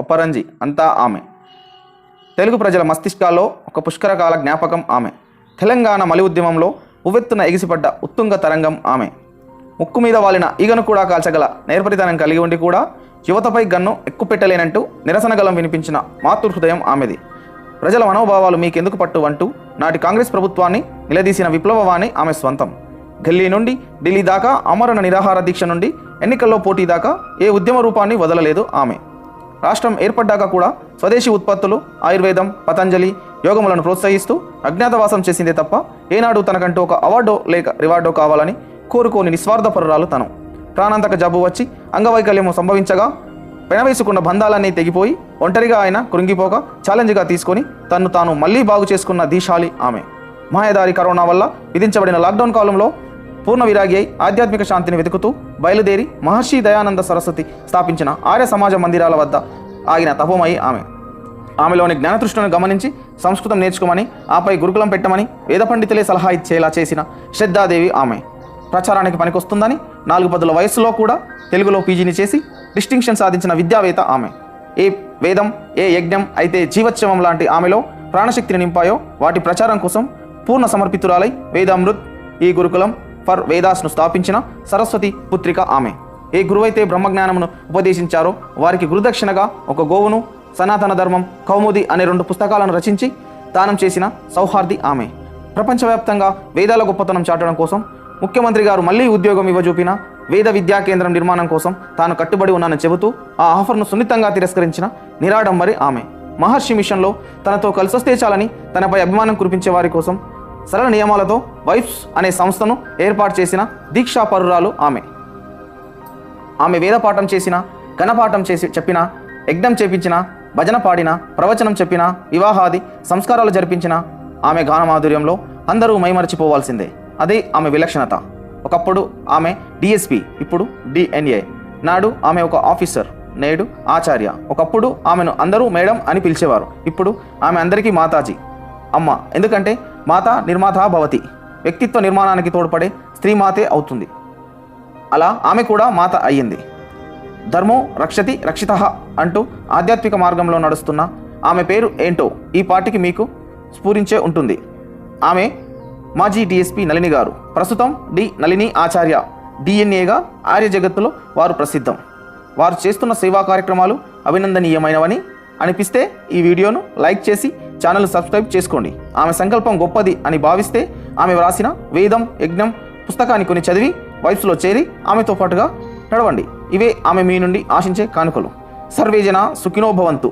అపరంజి అంతా ఆమె. తెలుగు ప్రజల మస్తిష్కాల్లో ఒక పుష్కరకాల జ్ఞాపకం ఆమె. తెలంగాణ మలి ఉద్యమంలో ఉవ్వెత్తున ఎగిసిపడ్డ ఉత్తుంగ తరంగం ఆమె. ముక్కు మీద వాలిన ఈగను కూడా కాల్చగల నేర్పరితనం కలిగి ఉండి కూడా యువతపై గన్ను ఎక్కుపెట్టలేనంటూ నిరసన గలం వినిపించిన మాతృ హృదయం ఆమెది. ప్రజల మనోభావాలు మీకెందుకు పట్టు అంటూ నాటి కాంగ్రెస్ ప్రభుత్వాన్ని నిలదీసిన విప్లవవాణి ఆమె స్వంతం. ఢిల్లీ నుండి ఢిల్లీ దాకా అమరణ నిరాహార దీక్ష నుండి ఎన్నికల్లో పోటీ దాకా ఏ ఉద్యమ రూపాన్ని వదలలేదు ఆమె. రాష్ట్రం ఏర్పడ్డాక కూడా స్వదేశీ ఉత్పత్తులు ఆయుర్వేదం పతంజలి యోగములను ప్రోత్సహిస్తూ అజ్ఞాతవాసం చేసిందే తప్ప ఏనాడు తనకంటూ ఒక అవార్డో లేక రివార్డో కావాలని కోరుకోని నిస్వార్థపరురాలు తను. ప్రాణాంతక జబ్బు వచ్చి అంగవైకల్యము సంభవించగా పెనవేసుకున్న బంధాలన్నీ తెగిపోయి ఒంటరిగా ఆయన కృంగిపోక ఛాలెంజ్గా తీసుకొని తన్ను తాను మళ్ళీ బాగు చేసుకున్న దీశాలి ఆమె. మాయదారి కరోనా వల్ల విధించబడిన లాక్డౌన్ కాలంలో పూర్ణ విరాగి అయి ఆధ్యాత్మిక శాంతిని వెతుకుతూ బయలుదేరి మహర్షి దయానంద సరస్వతి స్థాపించిన ఆర్య సమాజ మందిరాల వద్ద ఆగిన తపోమయి ఆమె. ఆమెలోని జ్ఞానతృష్ణను గమనించి సంస్కృతం నేర్చుకోమని ఆపై గురుకులం పెట్టమని వేద పండితులే సలహా ఇచ్చేలా చేసిన శ్రద్ధాదేవి ఆమె. ప్రచారానికి పనికొస్తుందని నాలుగు పదుల వయస్సులో కూడా తెలుగులో పీజీని చేసి డిస్టింక్షన్ సాధించిన విద్యావేత్త ఆమె. ఏ వేదం ఏ యజ్ఞం అయితే జీవోత్సవం లాంటి ఆమెలో ప్రాణశక్తిని నింపాయో వాటి ప్రచారం కోసం పూర్ణ సమర్పితురాలై వేదామృత్ ఈ గురుకులం ఫర్ వేదాస్ను స్థాపించిన సరస్వతి పుత్రిక ఆమె. ఏ గురువైతే బ్రహ్మజ్ఞానమును ఉపదేశించారో వారికి గురుదక్షిణగా ఒక గోవును సనాతన ధర్మం కౌముది అనే రెండు పుస్తకాలను రచించి దానం చేసిన సౌహార్ది ఆమె. ప్రపంచవ్యాప్తంగా వేదాల గొప్పతనం చాటడం కోసం ముఖ్యమంత్రి గారు మళ్ళీ ఉద్యోగం ఇవ్వజూపిన వేద విద్యా కేంద్రం నిర్మాణం కోసం తాను కట్టుబడి ఉన్నానని చెబుతూ ఆ ఆఫర్ను సున్నితంగా తిరస్కరించిన నిరాడంబరి ఆమె. మహర్షి మిషన్లో తనతో కలిసొస్తే చాలని తనపై అభిమానం కురిపించే వారి కోసం సరళ నియమాలతో వైఫ్స్ అనే సంస్థను ఏర్పాటు చేసిన దీక్షా పరురాలు ఆమె ఆమె వేదపాఠం చేసిన ఘనపాఠం చేసి చెప్పిన యజ్ఞం చేపించిన భజన పాడిన ప్రవచనం చెప్పిన వివాహాది సంస్కారాలు జరిపించిన ఆమె గానమాధుర్యంలో అందరూ మైమరచిపోవాల్సిందే. అదే ఆమె విలక్షణత. ఒకప్పుడు ఆమె డిఎస్పి ఇప్పుడు డిఎన్ఏ నాడు ఆమె ఒక ఆఫీసర్ నేడు ఆచార్య. ఒకప్పుడు ఆమెను అందరూ మేడం అని పిలిచేవారు. ఇప్పుడు ఆమె అందరికీ మాతాజీ. అమ్మ ఎందుకంటే మాత నిర్మాత భవతి. వ్యక్తిత్వ నిర్మాణానికి తోడ్పడే స్త్రీ మాతే అవుతుంది. అలా ఆమె కూడా మాత అయ్యింది. ధర్మో రక్షతి రక్షిత అంటూ ఆధ్యాత్మిక మార్గంలో నడుస్తున్న ఆమె పేరు ఏంటో ఈ పార్టీకి మీకు స్ఫూరించే ఉంటుంది. ఆమె మాజీ డిఎస్పి నళిని గారు. ప్రస్తుతం డి నళిని ఆచార్య డిఎన్ఏగా ఆర్య జగత్తులో వారు ప్రసిద్ధం. వారు చేస్తున్న సేవా కార్యక్రమాలు అభినందనీయమైనవని అనిపిస్తే ఈ వీడియోను లైక్ చేసి ఛానల్ సబ్స్క్రైబ్ చేసుకోండి. ఆమె సంకల్పం గొప్పది అని భావిస్తే ఆమె వ్రాసిన వేదం యజ్ఞం పుస్తకాన్ని కొన్ని చదివి వైఫ్స్లో చేరి ఆమెతో పాటుగా నడవండి. ఇవే ఆమె మీ నుండి ఆశించే కానుకలు. సర్వేజన సుఖినో భవంతు.